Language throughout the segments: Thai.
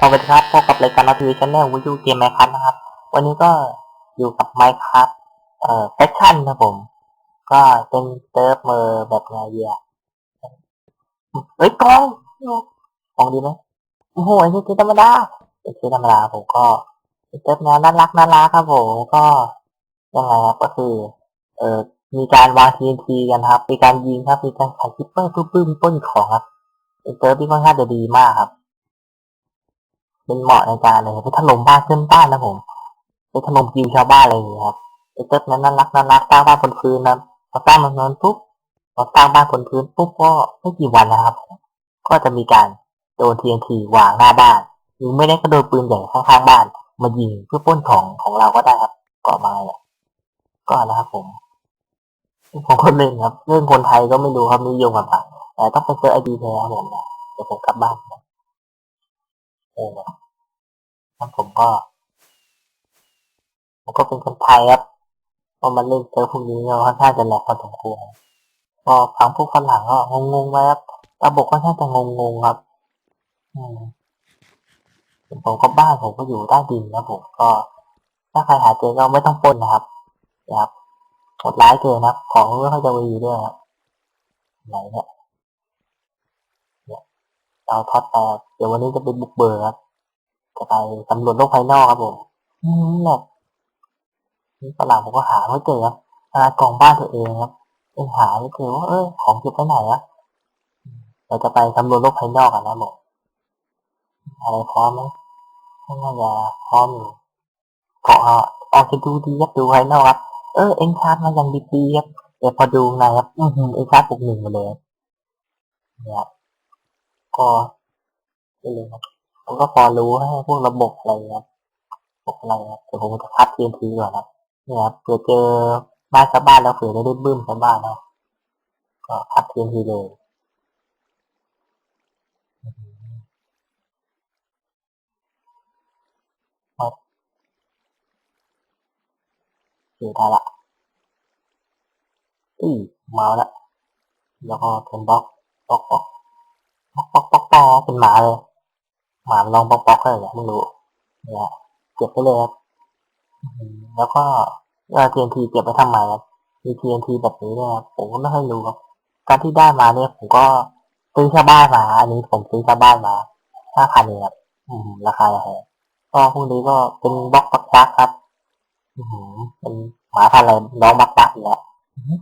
สวัสดีครับพบกับรายการนาทีชแนลวิวเกมไมค์ครับนะครับ วันนี้ก็อยู่กับไมค์ครับเอ่อแฟชั่นนะผม ก็เป็นเซิร์ฟเมอร์แบบไงเดียเฮ้ยกองกองดีไหมโอ้โหไอ้นี่คือธรรมดาไอ้คือธรรมดาผมก็เป็นเซิร์ฟแนวน่ารักน่ารักครับผมก็ยังไงครับก็คือเอ่อมีการวาง TNT กันครับมีการยิงครับมีการขัดคิปเปอร์ปื้มๆต้นของครับเป็นเซิร์ฟที่ค่อนข้างจะดีมากครับ เป็นเหมาะในการเลยไปถล่มบ้านเพื่อนบ้านนะผมไปถล่มยิวชาวบ้านอะไรอย่างเงี้ยครับไอ้เซิร์ฟนั้นน่ารักน่ารักสร้างบ้านบนพื้นนะพอสร้างมันนั้นปุ๊บพอสร้างบ้านบนพื้นปุ๊บก็ไม่กี่วันนะครับ ก็จะมีการโดน TNT วางหน้าบ้านหรือไม่ได้ก็โดนปืนใหญ่ข้างๆบ้าน มายิงเพื่อป้นของของเราก็ได้ครับก็มาเนี่ยก็นะครับผมผมก็เล่นครับเรื่องคนไทยก็ไม่รู้ครับนิยมกันปะแต่ต้องไปเจอไอดีแท้ครับผมนะเดี๋ยวผมกลับบ้านนะเออ แล้วผมก็ผมก็เป็นคนไทยครับพอมาเล่นเจอพวกนี้ก็ค่อนข้างจะแหลกพอสมควรก็ฟังพวกฝรั่งก็งงๆไว้ครับระบบค่อนข้าจะงงๆครับ อืมผมก็บ้านผมก็อยู่ใต้ดินนะผมก็ ถ้าใครหาเจอก็ไม่ต้องปนนะครับนะครับหดร้ายเกินนะครับ ของไม่ค่อยจะวีด้วยครับไหนเนี่ยเนี่ยเราท็อตแต่เดี๋ยววันนี้จะเป็นบุกเบิกครับ จะไปสำรวจโลกภายนอกครับผมอืมเนี่ยนี่ฝรั่งผมก็หาไม่เจอครับหากล่องบ้านตัวเองครับยังหาไม่เจอว่าเออของเก็บไว้ไหนอะเราจะไปสำรวจโลกภายนอกกันนะผมอะไรพร้อมไหมน่าจะพร้อมอยู่เกาะออกจะดูดีครับดูภายนอกครับเออเอ็นชาร์ดมาอย่างดีๆครับแต่พอดูในครับอือหือเอ็นชาร์ดปกหนึ่งมาเลยเนี่ยครับก็ไม่เลยครับ ผมก็พอรู้ให้พวกระบบอะไรครับระบบอะไรครับเดี๋ยวผมจะพัดเทียนทีก่อนครับเนี่ยครับเผื่อเจอบ้านชาวบ้านแล้วเผื่อได้ได้บึ้มชาวบ้านนะก็พัดเทียนทีเลยเดี๋ยวได้ละอือมาละแล้วก็เป็นบ็อกบ็อกบล็อกบล็อกบล็อกบล็อกบล็อกเป็นหมาเลย หมามันลองบล็อกบล็อกเลยไม่รู้เนี่ยเก็บไปเลยครับแล้วก็เออ TNT เก็บไปทำไมครับมี TNT แบบนี้เนี่ยผมก็ไม่ค่อยรู้ครับการที่ได้มาเนี่ยผมก็ซื้อชาวบ้านมา อันนี้ผมซื้อชาวบ้านมาห้าพันเองครับอืมราคาแพงก็พวกนี้ก็เป็นบล็อกบักบักครับอืมเป็นหมาพันอะไรน้องบักบักอยู่แล้ว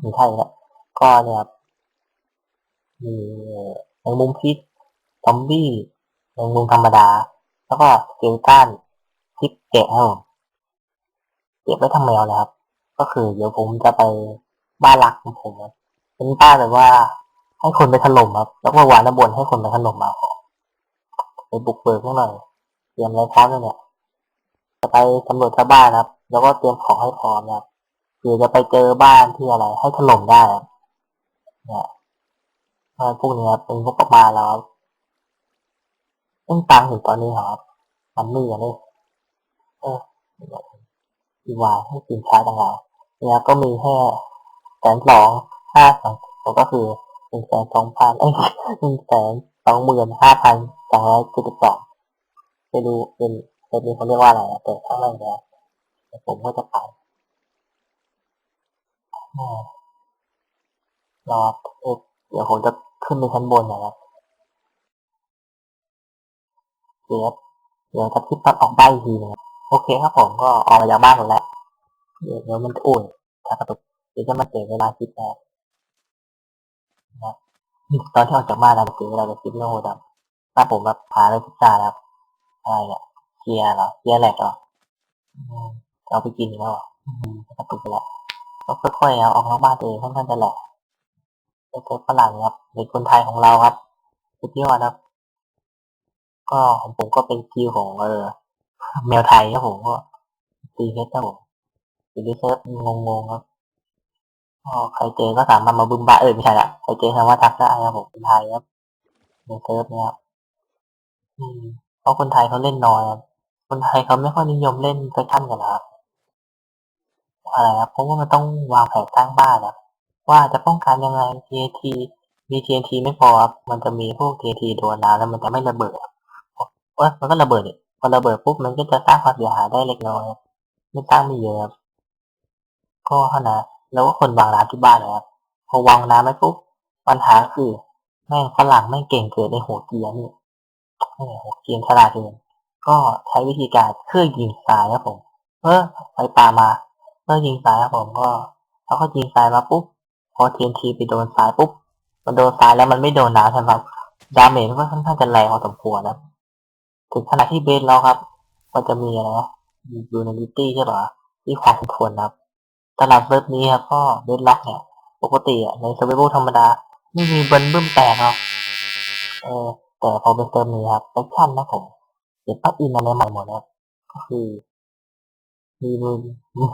ไม่ใช่แล้วก็เนี่ยมีแมงมุมพิษซอมบี้ แมงมุมธรรมดา แล้วก็สเกลตันทิปแกะครับผมเก็บไว้ทำแมวนะครับ ก็คือเดี๋ยวผมจะไปบ้านหลักของผมครับเป็นบ้านแบบว่าให้คนไปถล่มครับ แล้วก็วาน้ำบนให้คนไปถล่มมาไปบุกเบิกข้างหน่อยเตรียมอะไรพร้อมเนี่ยจะไปสำรวจชาวบ้านครับ แล้วก็เตรียมของให้พร้อมนะครับคือจะไปเจอบ้านที่อะไร ให้ถล่มได้เนี่ยพวกนี้เป็นงบประมาณแล้ว ต้องตังถึงตอนนี้ครับมันมือนี่เออดีวายให้สินค้าต่างๆเนี่ยก็มีแค่แสนสองห้าสองก็คือหนึ่งแสนสองพันเอ้ยหนึ่งแสนสองหมื่นห้าพันสองร้อยสิบสองไม่รู้เป็นเป็นนี้เขาเรียกว่าอะไรนะแต่ข้างล่างเนี่ยผมก็จะไปรอเดี๋ยวผมจะขึ้นไปชั้นบนนะครับ เดี๋ยวเดี๋ยวจะคิดตอนออกบ้านอีกทีนึงโอเคครับผมก็ออกมาจากบ้านหมดแล้วเดี๋ยวเดี๋ยวมันจะอุ่นถ้ากระตุกเดี๋ยวจะมาเสียเวลาคิดแน่นะตอนที่ออกจากบ้านเราจะเสียเวลาจะคิดเรื่องโหดำถ้าผมแบบพาไปพิซซ่าแล้วอะไรเนี่ยเคียร์เหรอเคียร์แหลกเหรอเอาไปกินแล้วกระตุกไปแล้วก็ค่อยๆเอาออกนอกบ้านเองค่อนข้างจะแหลกเป็นฝรั่งครับเป็นคนไทยของเราครับสุดยอดครับ ก็ของผมก็เป็นคิวของเออแมวไทยครับผมก็ตีเฮดครับผมตีเฮดงงๆครับก็ใครเจอก็สามารถมาบึ้มบ้าเออไม่ใช่ละใครเจอสามารถทักได้ครับผมคนไทยครับในเซิร์ฟนี่ยครับอืมเพราะคนไทยเขาเล่นน้อยครับคนไทยเขาไม่ค่อยนิยมเล่นเซสชั่นกันนะครับอะไรครับเพราะว่ามันต้องวางแผนสร้างบ้านนะว่าจะป้องกันยังไง TNT มี TNT ไม่พอครับมันจะมีพวก TNT โดนน้ำแล้วมันจะไม่ระเบิด ว่ามันก็ระเบิดเนี่ยพอระเบิดปุ๊บมันก็จะสร้างความเสียหายได้เล็กน้อยไม่สร้างไม่เยอะครับก็เท่านั้นแล้วก็คนวางร้านที่บ้านนะครับพอวางน้ำไปปุ๊บปัญหาคือแม่งฝรั่งแม่งเก่งเกินในหัวเกียร์นี่หัวเกียร์ฉลาดเกินก็ใช้วิธีการเครื่องยิงทรายครับผมเออไปปลามาเมื่อยิงทรายครับผมก็เขาก็ยิงทรายมาปุ๊บพอทีนทีไปโดนทรายปุ๊บมันโดนทรายแล้วมันไม่โดนน้ำใช่ไหมครับดาเมจก็ค่อนข้างจะแรงพอสมควรนะ ถึงขนาดที่เบสแล้วครับ มันจะมีอะไรนะยูนิตี้ใช่ปะที่ความคุ้มควรนครับ ตลาดเซิร์ฟนี้ครับก็เบสล็อกเนี่ย ปกติอะในเซอร์ไวธรรมดา ไม่มีเบิ้ลบึ้มแตกหรอกเออแต่พอเป็นเติมนี้ครับแอคชั่นนะผมเดี๋ยวปั๊บอินอะไรใหม่หมดนะครับก็คือมีมีมี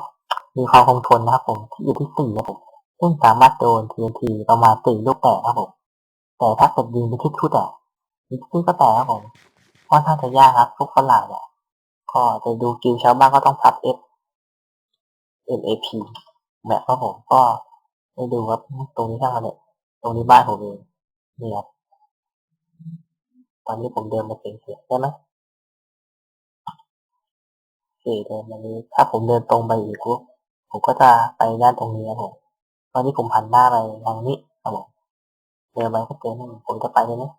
มีความคงทนนะครับผมที่อยู่ที่สี่ครับผมซึ่งสามารถโดน TNT ประมาณสี่ลูกแตกครับผมแต่ถ้าเกิดยิงไปที่ชุดอะยิงที่ก็แตกครับผม ค่อนข้างจะยากครับทุกฝรั่งเนี่ยก็จะดูกิลชาวบ้านก็ต้องพับ F MAP แบบครับผมก็ไปดูครับตรงนี้ช่างมันเนี่ยตรงนี้บ้านผมเองนี่ครับตอนนี้ผมเดินมาเสียงเสียงได้ไหมโอเคเดินมานี้ ถ้าผมเดินตรงไปอีกปุ๊บผมก็จะไปด้านตรงนี้ครับผมตอนนี้ผมหันหน้าไปทางนี้ครับผมเดินไปก็เจอนี่ผมจะไปเลยนะ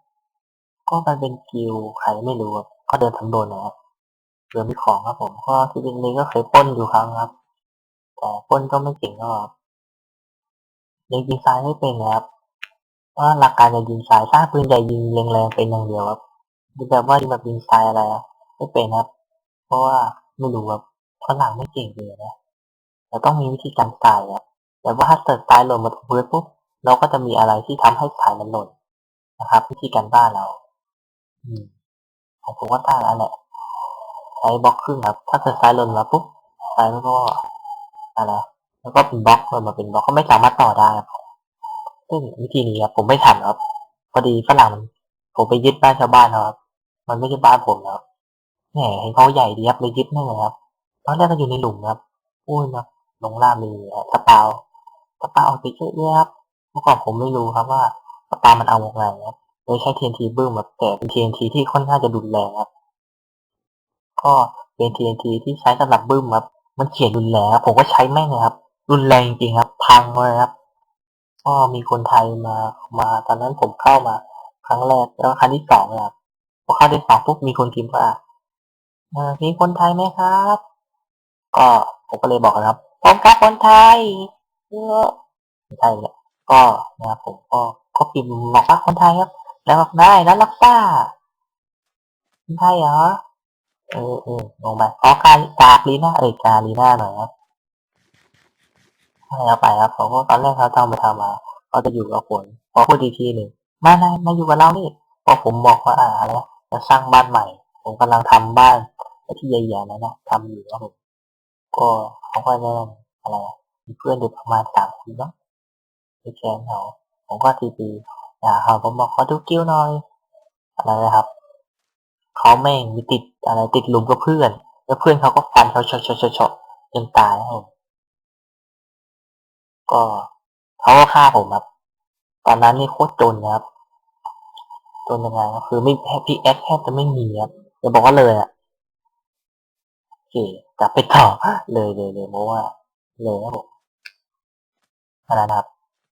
ก็มันเป็นกิลใครไม่รู้ครับก็เดินสำรวจนะครับเดินมีของครับผมก็ที่จริงนี้ก็เคยป้นอยู่ครั้งครับ แต่ป้นก็ไม่เก่งก็ยังยิงซ้ายไม่เป็นนะครับว่าหลักการจะยิงซ้ายสร้างปืนใหญ่ยิงแรงๆเป็นอย่างเดียวครับดูแบบว่าแบบยิงซ้ายอะไรไม่เป็นครับ เพราะว่าไม่รู้ครับฝรั่งไม่เก่งเลยนะเราต้องมีวิธีการตายครับแต่ว่าถ้าเกิดตายหล่นมาตรงพื้นปุ๊บเราก็จะมีอะไรที่ทำให้สายมันหล่นนะครับ วิธีการบ้านเรา ของผมก็ตั้งแล้วแหละใช้บล็อกครึ่งครับ ถ้าเกิดสายหล่นมาปุ๊บสายมันก็อะไรแล้วก็เป็นบล็อกหล่นมาเป็นบล็อกก็ไม่สามารถต่อได้ครับซึ่งวิธีนี้ครับผมไม่ทันครับ พอดีฝรั่งผมไปยึดบ้านชาวบ้านครับ มันไม่ใช่บ้านผมแล้วแหมเห็นเขาใหญ่ดีครับเลยยึดแม่เลยครับตอนแรกก็อยู่ในหลุมครับอุ้ยนะลงล่ามีสปาวสปาวเอาไปเยอะแยะครับเมื่อก่อนผมไม่รู้ครับว่าสปาวมันเอาไงครับ โดยใช้ TNT บึ้มแบบแต่เป็น TNT ที่ค่อนข้างจะรุนแรงครับก็เป็น TNT ที่ใช้สำหรับบึ้มครับมันเขียนรุนแรงผมก็ใช้แม่งเลยครับ รุนแรงจริงๆครับ พังเลยครับก็มีคนไทยมามาตอนนั้นผมเข้ามา ครั้งแรกแล้วครั้งที่สองเนี่ยครับพอเข้าที่สองปุ๊บมีคนพิมพ์ว่ามีคนไทยไหมครับ ก็ผมก็เลยบอกนะครับผมครับคนไทยเออไม่ใช่เนี่ยก็นะครับผมก็ก็พิมพ์บอกว่าคนไทยครับ แล้วบอกได้แล้วลักซ่าคนไทยเหรอ เออเออลงไปขอการจากลีน่าเอ้ยกาลีน่าหน่อยครับให้เอาไปครับเขาก็ตอนแรกเขาจะเอาไปทำมาเขาจะอยู่กับฝนพอพูดอีกทีหนึ่งมามามาอยู่กับเรานี่พอผมบอกว่าอะไรนะจะสร้างบ้านใหม่ ผมกำลังทำบ้านที่ใหญ่ๆนั้นนะทำอยู่ครับผมก็เขาก็แนะอะไรอะมีเพื่อนเด็กประมาณสามคนเนาะไปแชร์เขาผมก็ทีปี อ่าครับผมบอกขอดูกิ้วหน่อย อะไรนะครับเขาแม่งมีติดอะไรติดหลุมกับเพื่อน แล้วเพื่อนเขาก็ฟันเขาชดชดชดชดจนตายครับผมก็เขาก็ฆ่าผมครับ ตอนนั้นนี่โคตรจนนะครับจนยังไงก็คือไม่พี่แอคแทบจะไม่มีครับจะบอกว่าเลยอะโอเคกลับไปต่อเลยเลยเลยเพราะว่า เลยครับผมนั่นแหละครับ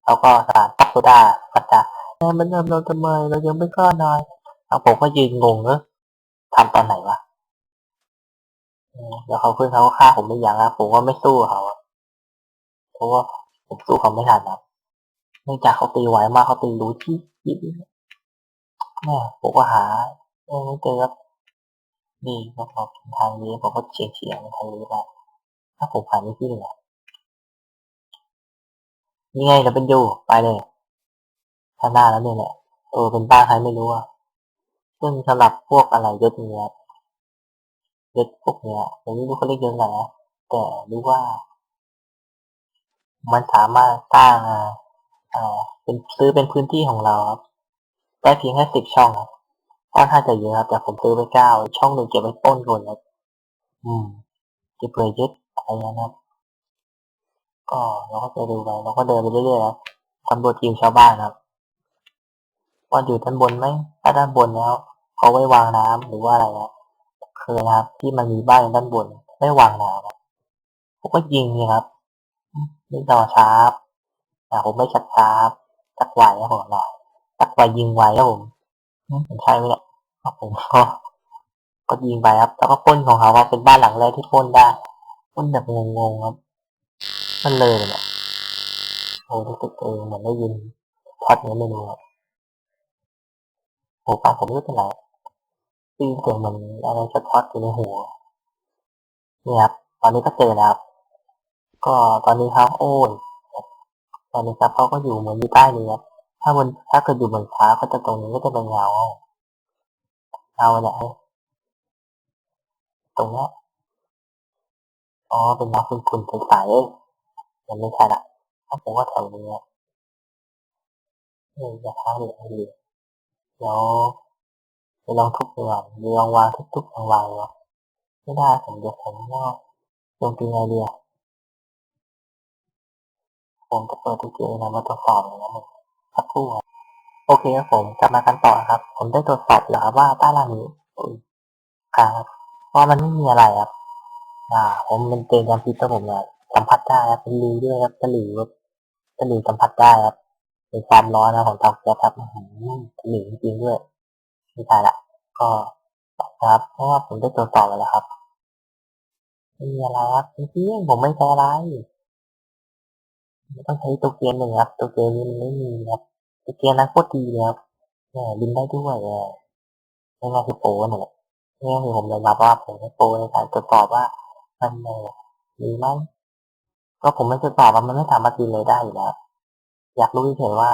แล้วก็สารตักโซดาปัจจา แม่มันเริ่มเราทำไมเรายังไม่กล้านอยแล้วผมก็ยืนงงเนอะทำตอนไหนวะอืมแล้วเขาขึ้นเขาฆ่าผมไม่ยั้งครับผมว่าไม่สู้เขาอะเพราะว่าผมสู้เขาไม่ทันครับเนื่องจากเขาตีไวมากเขาตีรู้ที่ยิบแม่ผมก็หาไม่เจอครับนี่นะครับทางนี้ผมก็เฉียงเฉียงๆทางนี้ไปถ้าผมผ่านไม่ที่เลยอะนี่ไงเราเป็นยูไปเลย ข้างหน้าแล้วเนี่ยแหละเออเป็นบ้าใครไม่รู้อะซึ่งสำหรับพวกอะไรยศเนี้ยยศพวกเนี้ยผมไม่รู้เขาเรียกยศอะไรนะแต่รู้ว่า มันสามารถสร้างอ่าเป็นซื้อเป็นพื้นที่ของเราครับได้เพียงแค่สิบช่องครับค่อนข้างจะเยอะครับแต่ผมซื้อไปเก้าช่องหนึ่งเก็บไว้ต้นคนครับอืมเก็บเลยยึดอะไรเงี้นะครับก็เราก็จะดูไปเราก็เดินไปเรื่อยๆครับสำรวจกิวชาวบ้านครับ ว่าอยู่ด้านบนไหมถ้าด้านบนแล้วเขาไว้วางน้ำหรือว่าอะไรนะเคยนะครับ ที่มันมีบ้านด้านบนไม่วางน้ำผมก็ยิงนี่ครับนี่จอชาร์ปอ่ผมไม่ชัดชาร์ปตักไวครับผมหน่อยตักไวยิงไวครับผมมผมใช่ไหมเนี่ยครับผมก็ก็ยิงไปครับ แล้วก็ปล้นของเขาว่าเป็นบ้านหลังแรกที่ปล้นได้ปล้นแบบงงๆครับ มันเลยเนี่ยโอ้รู้สึกตัวเองเหมือนได้ยินพอดนี้ไม่รู้ครับ โอ้ป้าผมไม่รู้เป็นไรตีเสียงเหมือนอะไรสะท้อนอยู่ในหัวเนี่ยครับตอนนี้ก็เจอแล้วครับก็ตอนนี้ครับโอ้ยตอนนี้ครับเขาก็อยู่เหมือนอยู่ใต้นี้ครับถ้าบนถ้าเกิดอยู่บนฟ้าก็จะตรงนี้ก็จะเป็นเงาเงาเนี่ยตรงนี้อ๋อเป็นเงาคุณๆใสๆยังไม่ใช่ละถ้าผมว่าแถวนี้อะเอออย่าค้าเลยเอาเลย เดี๋ยวไปลองทุบดูก่อนมีลองวางทุบๆวางวางๆไม่ได้ผมเดี๋ยวผมว่าลงตีไงดีอะผมจะเปิดทุกเกมนะมาตรวจสอบอย่างนั้นสักครู่ครับโอเคครับผมกลับมากันต่อครับ ผมได้ตรวจสอบแล้วครับว่าใต้ล่างนี้ครับว่ามันไม่มีอะไรครับ อ่า ผมเป็นเกมยามพิษครับผมเนี่ยสัมผัสได้ครับเป็นรูด้วยครับตะหลิวครับตะหลิวสัมผัสได้ครับ เป็นความร้อนนะของเตาแก๊สครับอื้อหือตะหลิวจริงด้วยไม่ใช่ละก็ครับเพราะว่าผมได้ตรวจสอบแล้วครับไม่มีอะไรครับจริงๆผมไม่ใช้อะไรไม่ต้องใช้ตัวเกมหนึ่งครับ ตัวเกมนี้มันไม่มีครับตัวเกมนั้นโคตรดีเลยครับเนี่ยบินได้ด้วยเออไม่ว่าคือโปรนี่ยแหละนี่คือผมยอมรับว่าผมใช้โปรในการตรวจสอบว่ามันเออมีไหมก็ผมไม่ตรวจสอบว่ามันไม่สามารถบินเลยได้อยู่แล้ว อยากรู้เฉยว่า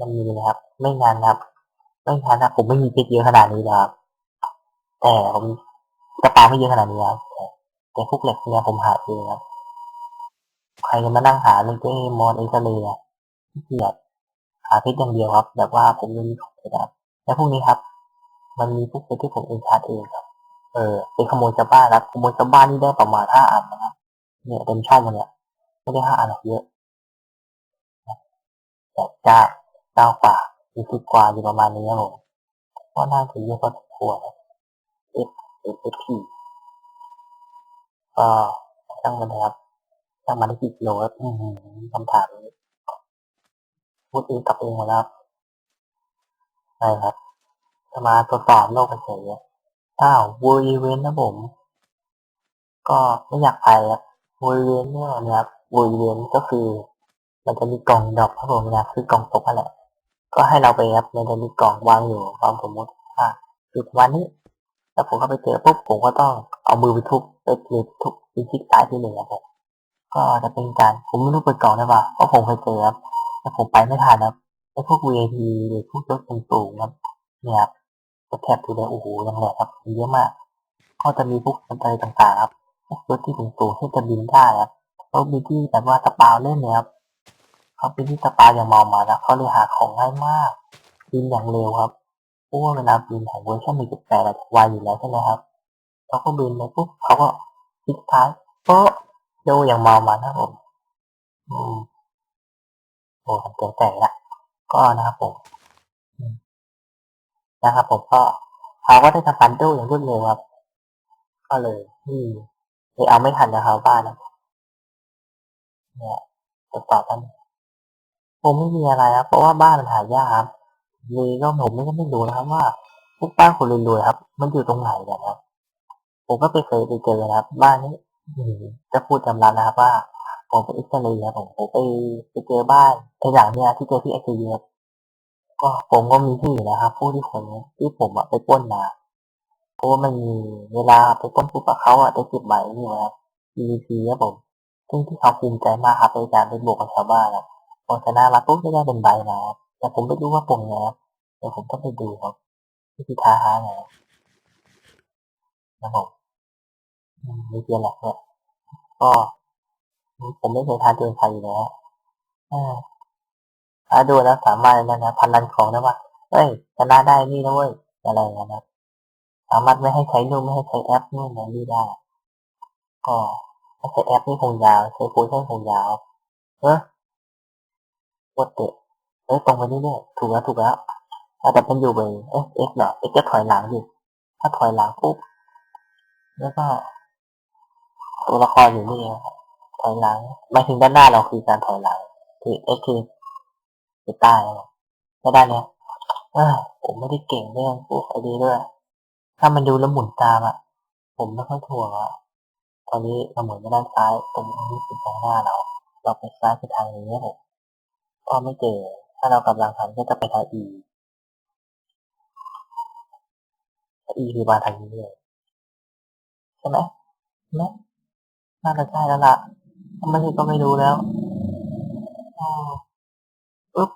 มันมีนะครับ ไม่งานครับไม่งานนะผมไม่มีเพชรเยอะขนาดนี้นะครับแต่ผมกระเป๋าไม่เยอะขนาดนี้ครับแต่พวกเหล็กเนี่ยผมหาเองครับใครจะมานั่งหาเรื่องเจ้มอนเอ็กซเรย์อะขี้เกียจหาเพชรอย่างเดียวครับ แบบว่าผมยังมีของเพชรครับและพวกนี้ครับ มันมีพวกเพชรที่ผมเองชาร์จเองครับ เออเป็นขโมยชาวบ้านครับขโมยชาวบ้านนี่ได้ประมาณห้าอันนะครับเนี่ยเต็มช่องมันเนี่ยไม่ได้ห้าอันหรอกเยอะ แต่เก้าเก้ากว่ามีสิบกว่าอยู่ประมาณนี้ครับผมก็น่าจะเยอะพอสมควรเอฟเอฟเอฟพีก็ช่างมันนะครับช่างมันได้กี่กิโลครับคำถามนี้พูดเองกับเองหมดแล้วครับใช่ครับจะมาตรวสอบโลกเฉยๆอ้าววูอีเวนนะผม ก็ไม่อยากไปครับวูอีเวนเนี่ยนะครับวูอีเวนก็คือ มันจะมีกล่องดอกครับผมนะคือกล่องตกนั่นแหละ ก็ให้เราไปครับมันจะมีกล่องวางอยู่ความสมมติอ่าคือประมาณนี้ แล้วผมก็ไปเจอปุ๊บผมก็ต้องเอามือไปทุบไปเปิดทุบไปคลิกซ้ายที่หนึ่งครับก็จะเป็นการผมไม่รู้เปิดกล่องได้ป่ะเพราะผมเคยเจอครับแต่ผมไปไม่ทันครับไอ้พวก VIP หรือพวกรถสูงๆครับเนี่ยครับก็แทบดูได้โอ้โหยังแหลกครับเยอะมากก็จะมีพวกอะไรต่างๆครับพวกรถที่สูงๆที่จะบินได้ครับแล้วมีที่แบบว่าสปาเล่นเนี่ยครับ เขาเป็นที่สปาอย่างเมามานะเขาเลยหาของง่ายมากบินอย่างเร็วครับเพราะว่าเวลาบินของเวอร์ชันหนึ่งจุดแปดไวอยู่แล้วใช่ไหมครับเขาก็บินไปปุ๊บเขาก็คลิกท้ายโป๊ะเร็วอย่างเมามันะผมอืมโอ้ผมเจ๋งแต่ละก็นะครับผมนะครับผมก็เขาก็ได้ทำการดูอย่างรวดเร็วครับ ก็เลยอืมเลยเอาไม่ทันนะครับบ้านนะเนี่ยตรวจสอบกัน ผมไม่มีอะไรครับเพราะว่าบ้านมันหายากครับเลยก็ผมไม่ก็ไม่รู้นะครับว่าพวกบ้านคนรวยๆครับ มันอยู่ตรงไหนกันครับผมก็ไปเคยไปเจอนะครับ บ้านนี้จะพูดจำรันนะครับว่าผมไปอ็กซเรย์ครับผมไปไปเจอบ้านไอ้หลังเนี่ยที่เจอที่เอ็กซเรย์ก็ผมก็มีที่นะครับผู้ที่ผมที่ผมอะไปป้นมาเพราะว่ามันมีเวลาไปป้นปุ๊บเขาอะได้สิบใบนี่นะครับ EVP ครับผมซึ่งที่เขาภูมิใจมากครับในการไปบวกกับชาวบ้านครับ พอชนะมาปุ๊บก็ได้เป็นใบนะครับแต่ผมไม่รู้ว่าผมไงครับเดี๋ยวผมต้องไปดูครับวิธีท้าหาไงนะครับผมมไม่เกี่ยวหรอกเนี่ยก็ผมไม่เคยทานเกินใครอยู่แล้วถ้าดูแล้วสามารถนั่นะพันลันของได้ว่าเอ้ยชนะได้นี่นะเว้ยอะไรอย่างเงี้ยนะสามารถไม่ให้ใช้นู่นไม่ให้ใช้แอปนู่นนะนี่ได้ก็ถ้าใช้แอปนี่คงยาวใช้โฟล์ชั่คงยาวเออ โคตรเตะเอ้ยตรงไปนี่เนี่ยถูกแล้วถูกแล้วอาจจะเป็นอยู่ไปเอ๊ะเอ็กเหรอเอ็กจะถอยหลังดิถ้าถอยหลังปุ๊บแล้วก็ ตัวละครอยู่นี่ครับถอยหลังมาถึงด้านหน้าเราคือการถอยหลังคือเอ็กคือคือใต้นะครับแล้วด้านเนี้ยผมไม่ได้เก่งเรื่องพวกไอดีด้วย ถ้ามันดูแล้วหมุนตามอะ ผมไม่ค่อยถ่วงอะตอนนี้เราหมุนไปด้านซ้ายตรงนี้คือทางหน้าเรา เราไปซ้ายไปทางนี้ผม ก็ไม่เจอ ถ้าเรากำลังทำก็จะไปทาง E E คือมาทางนี้เลยใช่ไหมใช่ไหมน่าจะใช่แล้วล่ะถ้าไม่ใช่ก็ไม่รู้แล้วปึ๊บ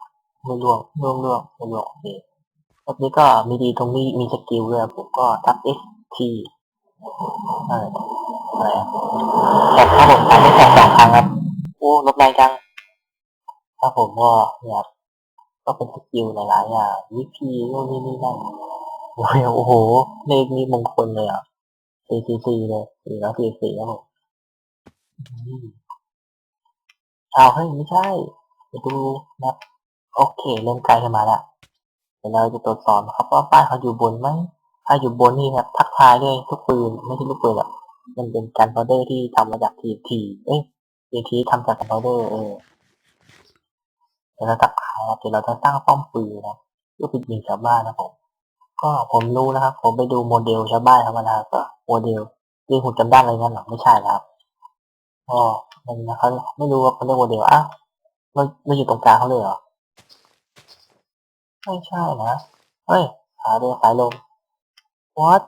ไม่ล่วงล่วงล่วงไม่ล่วงโอเครอบนี้ก็มีดีตรงนี้มีสกิลด้วยผมก็ทับ X T อออะไรอะแต่ถ้าผมทำได้แค่สองครั้งครับ โอ้ลบแรงจัง ถ้าผมก็เนี่ยก็เป็นสกิลหลายๆอย่างวิธีโน่นนี่นี่นั่นโอ้โหเลขนี้มงคลเลยอะ C C C เลยสี่แล้วสี่สี่ครับผมอืมเอาเฮ้ยไม่ใช่ไปดูนะโอเคเริ่มไกลขึ้นมาแล้วเดี๋ยวเราจะตรวจสอบครับว่าป้ายเขาอยู่บนไหมถ้าอยู่บนนี่ครับทักทายด้วยทุกปืนไม่ใช่ลูกปืนหรอกมันเป็นการพาวเดอร์ที่ทำมาจากทีทีเอ้ยทีทีทำจากการพาวเดอร์เออ เดี๋ยวเราทักทายครับเดี๋ยวเราจะตั้งป้อมปืนนะเพื่อไปยิงชาวบ้านนะผมก็ผมรู้นะครับ ผมไปดูโมเดลชาวบ้านธรรมดาก็โมเดลที่ผมจำได้อะไรงั้นหรอไม่ใช่นะครับก็มันนะครับไม่รู้ว่าเขาเรียกโมเดลอ้าวมันมันอยู่ตรงกลางเขาเลยเหรอไม่ใช่นะเฮ้ยหาเรือสายลม what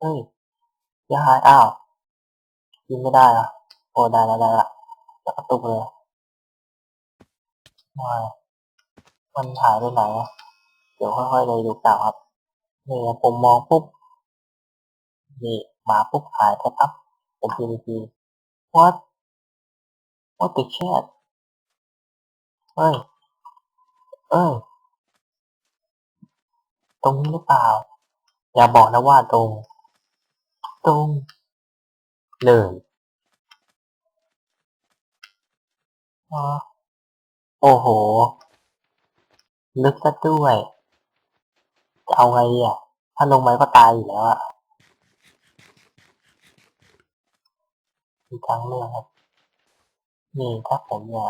เฮ้ยเสียหายอ้าวยิงไม่ได้อะ โอ้ได้แล้วได้ละแล้วกระตุกเลยว้ามันหายไปไหนอะเดี๋ยวค่อยๆเลยดูกล่าวครับนี่ผมมองปุ๊บนี่มาปุ๊บหายไปปั๊บผมทีที what what the shit เฮ้ยเอ้ยตรงนี้หรือเปล่า อย่าบอกนะว่าตรง ตรง เลย โอ้โห ลึกซะด้วย จะเอาไงอะ ถ้าลงไปก็ตายอยู่แล้วอะมีทางเลือกครับ นี่ถ้าผมเนี่ย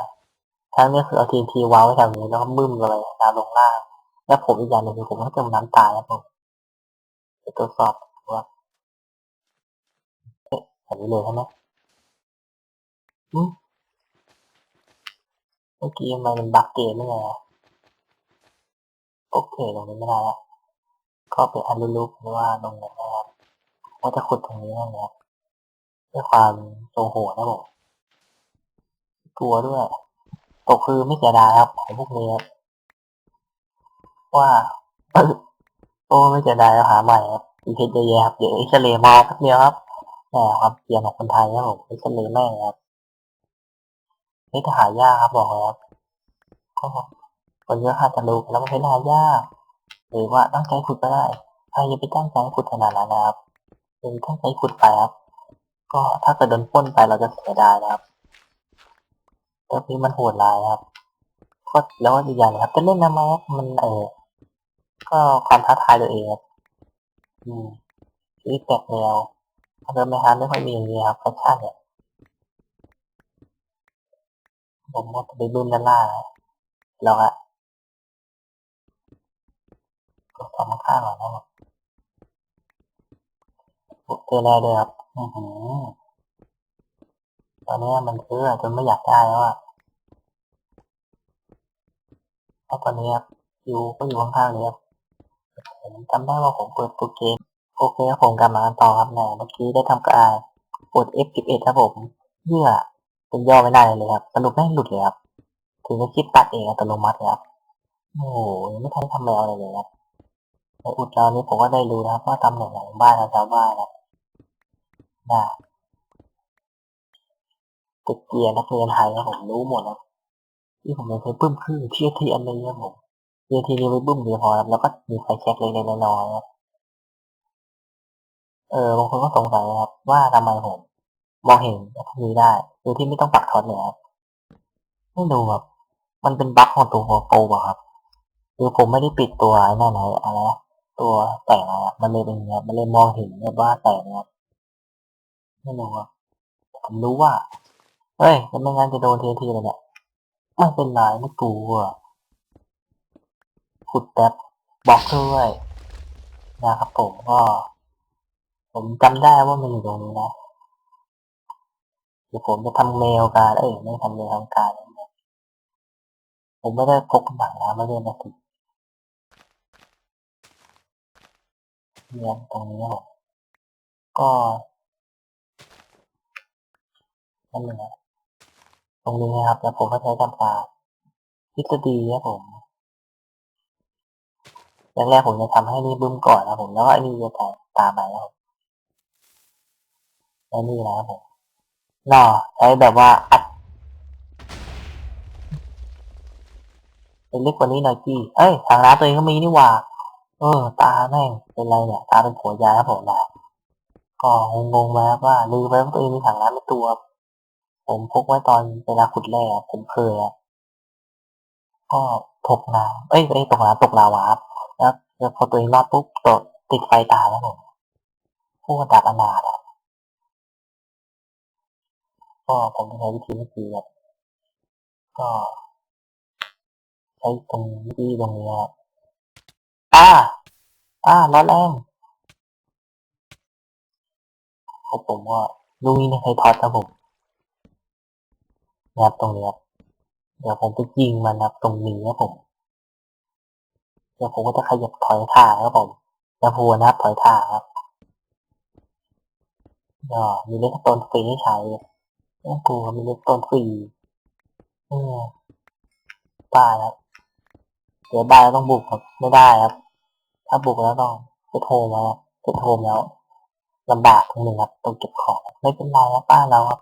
ทางเลือกคือเอาทีนทีวางไว้แถวนี้แล้วก็บึ้มเลยน้ำลงล่าง แล้วผมอีกอย่างหนึ่งคือผมก็จมน้ำตายครับผมไปตรวจสอบว่าเอ๊ะแบบนี้เลยใช่ไหมอืม มื่อกี้มันเป็นบั๊กเกมไม่ไงโอเคลงนี้ไม่ได้แล้วก็เป็นอันลุกหรือว่าลงนี้นะครับว่าจะขุดตรงนี้นะครับด้วยความโซโหนะผมกลัวด้วย ตกคือไม่เสียดายครับของพวกนี้ครับว่าโอ้ไม่เสียดายแล้วหาใหม่ครับอีกเพชรเยอะแยะครับเดี๋ยวเอ็กซเรย์มาแป๊บเดียวครับแหมความเปลี่ยนของคนไทยครับผมเอ็กซเรย์แม่ครับ นี่ถ้าหายากครับบอกเลยครับก็คนเยอะอาจจะรู้แล้วมันเป็นหายากหรือว่าตั้งใจขุดก็ได้ใครจะไปตั้งใจขุดขนาดนั้นนะครับคือตั้งใจขุดไปครับ ก็ถ้าเกิดโดนป้นไปเราจะเสียดายนะครับแล้วนี้มันโหดร้ายครับก็แล้วอีกอย่างนะครับ จะเล่นทำมครับมันเออก็ความท้าทายตัวเองรับอืมชีวิตแปลกแนวถ้าเกิดไม่ฮาร์ดไม่ค่อยมีอย่างนี้ครับแฟชั่นเนี่ย ผมก็ไปบึ้มด้านล่างนะแล้วอะกดสองข้างหน่อยนะครับโอเจอแล้วเลยครับอือหือตอนนี้มันซื้อจนไม่อยากได้แล้วอะเพราะตอนนี้ครับอยู่ก็อยู่ข้างๆเลยครับผมจำได้ว่าผมเปิดตัวเกมโอเคครับผมกลับมากันต่อครับแหมเมื่อกี้ได้ทำการกด F11 ครับผมเพื่อ เป็นย่อไม่ได้เลยครับสรุปไม่งหลุดเลยครับถึงจะคิดตัดเองอัตโนมัติครับโอ้โหไม่ทันทำแมวอะไรเลยครับในอุดรานี้ผมก็ได้รู้นะครับว่าตำแหน่งไหนบ้านชาวบ้านนะนะตึกเกียร์นักเรียนไทยครับผมรู้หมดนะที่ผมเคยปึ้มคือเทียทีอันนึงครับผมเทียทีนี้ไม่ปึ้มเดียวพอครับแล้วก็มีไฟแช็กเล็กๆน้อยๆครับเออบางคนก็สงสัยนะครับว่าทำไมผม มองเห็นพวกนี้ได้โดยที่ไม่ต้องปักท็อตเลยครับไม่รู้ครับมันเป็นบั๊กของตัวโปรอะครับคือผมไม่ได้ปิดตัวไอ้นั่นนะอะไรตัวแต่งอะมันเลยเป็นเงี้ยมันเลยมองเห็นแบบว่าแต่งครับไม่รู้อะผมรู้ว่าเฮ้ยแล้วไม่งั้นจะโดนเทีทีเลยเนี่ยไม่เป็นไรไม่กลัวขุดแป๊บบล็อกด้วยนะครับผมก็ ผมจำได้ว่ามันอยู่ตรงนี้นะ เดี๋ยวผมจะทำเมลการเอ้ยไม่ทำเมลทำการนะผมไม่ได้พกหนังนะไม่ได้นะสิเนี่ยตรงนี้ก็นั่นเองนะตรงนี้นะครับแล้วผมก็ใช้ทำการทฤษฎีครับผมแรกๆผมจะทำให้นี่บึ้มก่อนนะผมแล้วก็อ้นี่จะตามตามมาแล้วไอ้นี่นะครับผม น่อใช้แบบว่าอัดเป็นล็กกว่านี้หน่อยจีเอ้ยทางร้านตัวเองก็มีนี่หว่า เออ ตาแม่งเป็นไรเนี่ย ตาเป็นผัวยาครับผมนะก็งงๆมาว่าลืมไปว่าตัวเองมีถังน้ำในตัว ผมพกไว้ตอนเวลาขุดแร่ผมเคยอะก็ถกน้ำเอ้ยไม่ตกน้ำตกลาวาครับแล้วพอตัวเองรอดปุ๊บตกติดไฟตายแล้วผมพวกดับอนาถอะ ก็ผมใช้วิธีเมื่อกี้ครับก็ใช้ตรงวิธีตรงนี้ครับอ่าอ่าร้อนแรงผมผมว่าลูกนี้ในไฮทอสครับผมนะครับตรงนี้ครับเดี๋ยวผมจะยิงมันนะครับตรงนี้ครับผมเดี๋ยวผมก็จะขยับถอยท่าครับผมจะพูนะครับถอยท่าครับก็มีเล็กต้นฟรีให้ใช้ ไม่กลัวมีเล็กต้นฟรีเออบ้าแล้วเดี๋ยวบ้าแล้วต้องบุกครับ ไม่ได้ครับ ถ้าบุกแล้วต้องจะโทรมาครับจะโทรแล้วลำบากตรงนึงครับต้องเก็บของไม่เป็นไรครับบ้าเราครับ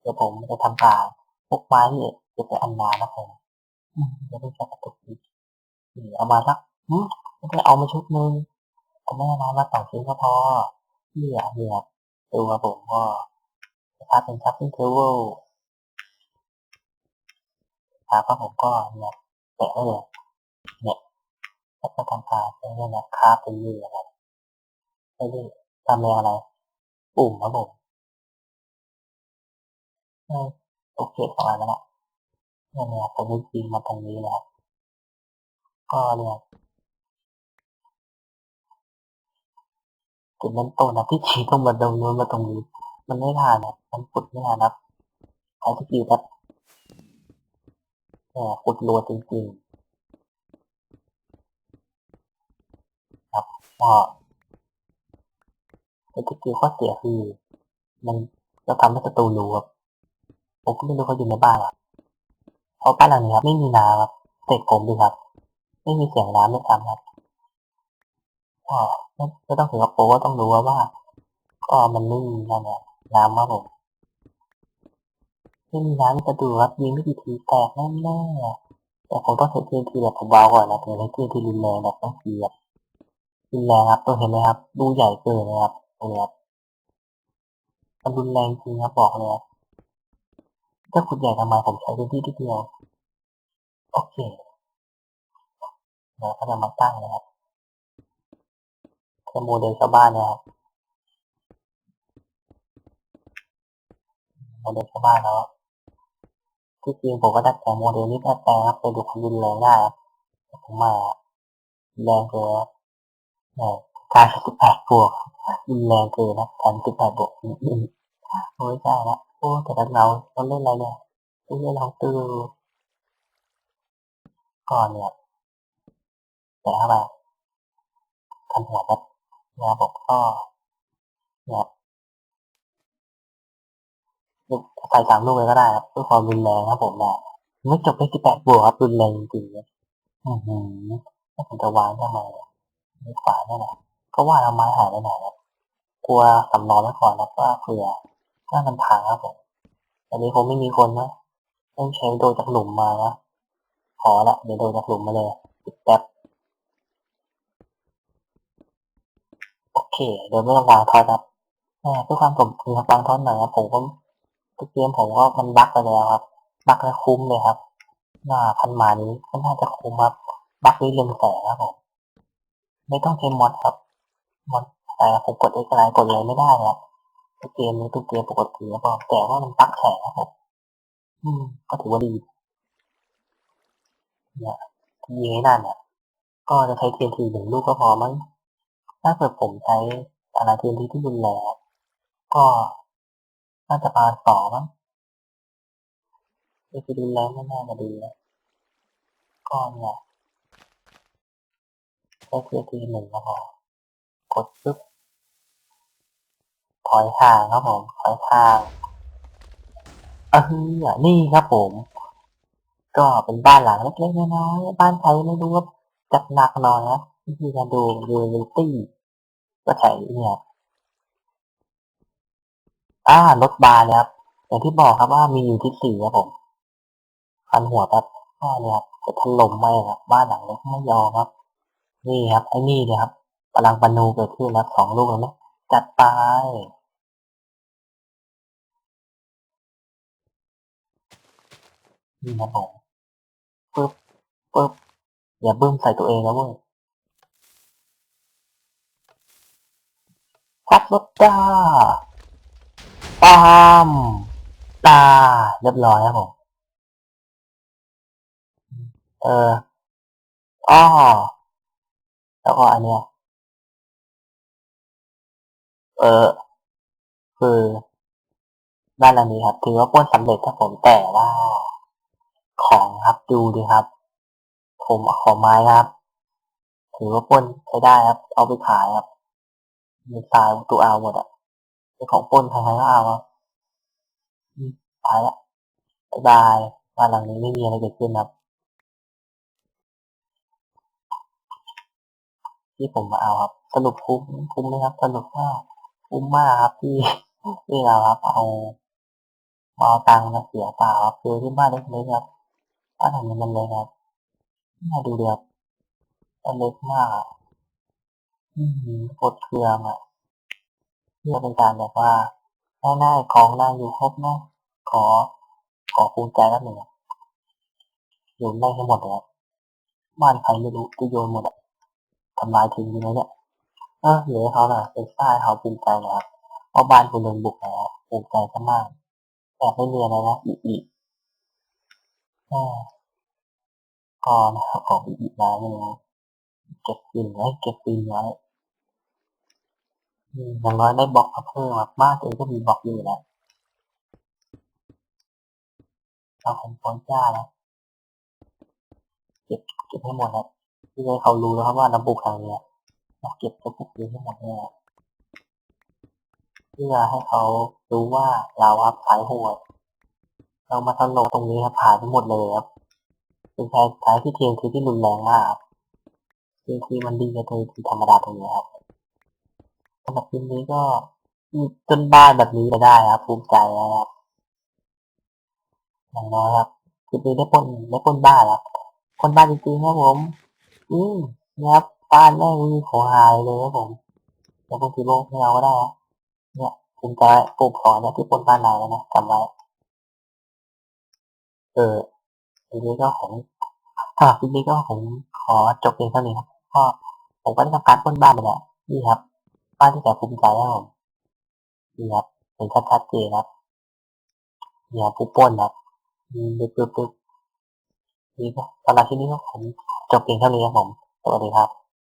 เดี๋ยวผมจะทำการพวกไม้นี่จะไปอันนานะผมอืมจะได้ใช้กระตุกอีกนี่เอามาสักอืมไม่ได้เอามาชุดนึงเอาแม่มามาสองชิ้นก็พอที่เหลือเนี่ยดูครับผมก็ ถ้าเป็นชัพปิ้งเทเบิลครับก็ผมก็เนี่ยแปะไว้เลยเนี่ยแล้วก็ทำการใช้เนี่ยนะคาบไปเรื่อยๆครับไปเรื่อยทำแนวอะไรปุ่มครับผมโอเคของอันนั้นแหละเนี่ยเนี่ยผมจะยิงมาตรงนี้นะครับก็เนี่ยจุดเริ่มต้นนะที่ชี้ต้องมาตรงนู้นมาตรงนี้ มันไม่ผ่านนะมันขุดไม่ผ่านนะใช้สกิลแบบแหมขุดรัวจริงๆ ครับก็ไอ้สกิลข้อเสียคือ มันจะทำให้ศัตรูรู้ครับผมก็ไม่รู้เขาอยู่ในบ้านหรอเพราะบ้านหลังนี้ครับไม่มีน้ำครับเสกผมดูครับ ไม่มีเสียงน้ำด้วยซ้ำครับก็ไม่ต้องถึงกับโปรก็ต้องรู้ว่าว่า ก็มันไม่มีนั่นแหละ น้ำครับผมไม่มีน้ำจะดูครับยิงไม่กี่ทีแตกแน่ๆแต่ผมต้องใช้ทีทีแบบเบาๆก่อนนะถึงใช้ทีทีรุนแรงแบบต้องเสียบรุนแรงครับตัวเห็นไหมครับ ดูใหญ่เกินนะครับตรงนี้ครับมันรุนแรงจริงครับบอกเลยถ้าคุณใหญ่ทำไมผมใช้พื้นที่ที่เดียวโอเคเราก็จะมาตั้งนะครับแค่โมเดลชาวบ้านนะครับ มเดลชาวบ้านแล้วที่จริงผมก็ดัดแต่งโมเดลนี้ดัดแต่งครับไปดูความรุนแรงได้แต่ผมม่อะแรงเกินเนี่ยการสิบแปดบวกรุนแรงเกินนะการสิบแปดบวกอืมโอ้ยใช่ละโอ้แต่เราเราเล่นอะไรเนี่ยเล่นเราตื้อก่อนเนี่ยแต่เข้าไปทันหัวแบบเนี่ยผมก็เนี่ย ใส่สามลูกเลยก็ได้ครับเพื่อความรุนแรงครับผมนะไม่จบไปสิบแปดบวกครับรุนแรงจริงๆเนี่ยอือหือถ้าผมจะวางทำไมไม่ขวาแน่นอนก็ว่าเอาไม้หายไปไหนครับกลัวสำรองไว้ก่อนนะว่าเผื่อถ้ามันพังครับผมอันนี้ผมไม่มีคนนะต้องใช้โดยจากหลุมมานะขอละเดี๋ยวโดยจากหลุมมาเลยปิดแป๊บโอเค เดี๋ยวไม่ต้องวางทอดครับแหมเพื่อความสมดุลครับวางทอดหน่อยครับผมก็ ทุกเกมผมก็มันบั๊กไปแล้วครับบั๊กแล้วคุ้มเลยครับ หน้าพันหมานี้ก็น่าจะคุ้มครับบัคนี้เรืองแสงครับผมไม่ต้องใช้มอดครับมอดแต่ผมกดเอ็กซ์ไลกดเลยไม่ได้ครับเกมนี้เป็นเกมปกติครับแต่ว่ามันปักแสงครับผมอืม ก็ถือว่าดีเนี่ยที่ยิงให้นั่นเนี่ยก็จะใช้เทียนทีหนึ่งลูกก็พอมั้งถ้าเกิดผมใช้อะไรเทียนทีที่รุนแรงก็ น่าจะประมาณสองมั้งไม่คือรุนแรงไม่น่าจะดีนะก็เนี่ยใช้เทียนทีหนึ่งก็พอกดปึ๊บถอยห่างครับผมถอยห่างเออนี่ครับผม ก็เป็นบ้านหลังเล็กๆน้อยๆบ้านใครไม่รู้ว่าจัดหนักหน่อยนะวิธีการดูดูลิตี้ก็ใช้เนี่ย อ่ารถบาร์เนี่ยครับอย่างที่บอกครับว่ามีอยู่ที่สี่ครับผมคันหัวแบบก็เนี่ยครับจะถล่มไหมครับบ้านหลังเล็กไม่ยอมครับ นี่ครับไอ้นี่เนี่ยครับพลังปนูเกิดขึ้นแล้วสองลูกแล้วนะจัดไปนี่ครับผมปึ๊บปึ๊บอย่าบึ้มใส่ตัวเองนะเว้ยพัดรถจ้า ปามตา เรียบร้อยครับผม เอออ้อแล้วก็อันเนี้ย เออ คือด้านอันนี้ครับ ถือว่าปล้นสำเร็จครับผมแต่ว่า ของครับดูดิครับ ผมขอไม้ครับ ถือว่าปล้นใช้ได้ครับ เอาไปขายครับมีทรายตัวเอาหมดอะ เป็นของปล้นใครๆก็เอาครับอืมไปละบายบ้านหลังนี้ไม่มีอะไรเกิดขึ้นครับ ที่ผมมาเอาครับ สรุปคุ้มคุ้มไหมครับ สรุปว่าคุ้มมากครับที่ที่เราครับเอามาเอาตังค์มาเสียเปล่าครับคือที่บ้านเล็กๆครับบ้านหลังนี้มันเล็กครับน่าดูเดียวมันเล็กมากอืมกดเครื่องอะ เพื่อเป็นการแบบว่าได้ได้ของได้อยู่ครบนะขอ ขอภูมิใจแล้วหนึ่งอะโยนได้ทั้งหมดเลยครับบ้านใครไม่รู้กูโยนหมดอะทำลายทิ้งอยู่เลยเนี่ยเออเหลือเขาน่ะเป็นฝ้ายเขาภูมิใจนะครับเพราะบ้านคุณโดนบุกแล้วภูมิใจซะมากแต่ไม่เมีอะไรนะอีอีแค่ก็นะครับของอีอีมาเนี่ยนะเก็บปินไว้เก็บปินไว้ อย่างน้อยได้บล็อกเพิ่มครับบ้านเองก็มีบล็อกอยู่แล้วเอาของฟอนจ้านะเก็บเก็บให้หมดครับเพื่ให้เขารู้แล้วครับว่าน้ำบุกทางเนี้ยเราเก็บกระปุกนี้ให้หมดเนี่ยเพื่อให้เขารู้ว่าเราครับสายโหดเรามาทำลงตรงนี้ครับผ่านทั้งหมดเลยครับเป็นใช้ใช้ที่เทียนคือที่รุนแรงมากครับเทียนคือมันดีกว่าเทียนคือธรรมดาตรงนี้ครับ สำหรับคลิปนี้ก็จนบ้านแบบนี้ไปได้ครับภูมิใจนะครับอย่างน้อยครับคลิปนี้ได้ปนได้ปนบ้านครับคนบ้านจริงๆครับผม อืมนะครับบ้านแม่งมีของหายเลยครับผมแล้วพวกที่โลกไม่เอาก็ได้เนี่ยภูมิใจปลูกขอเนี่ยที่ปนบ้านนายแล้วนะจำไว้เออทีนี้ก็ของค่ะทีนี้ก็ผมขอจบเพียงเท่านี้ครับก็ผมก็ได้ทำการปนบ้านไปแล้วนี่ครับ บ้าที่แสนภูมิใจได้นี่ครับเห็นชัดๆเจนครับเนี่ยผู้ปล้นครับอืมปึ๊บปึ๊บปุ๊บนี่ก็สำหรับที่นี้ก็ผมจบเพียงเท่านี้ครับผม สวัสดีครับ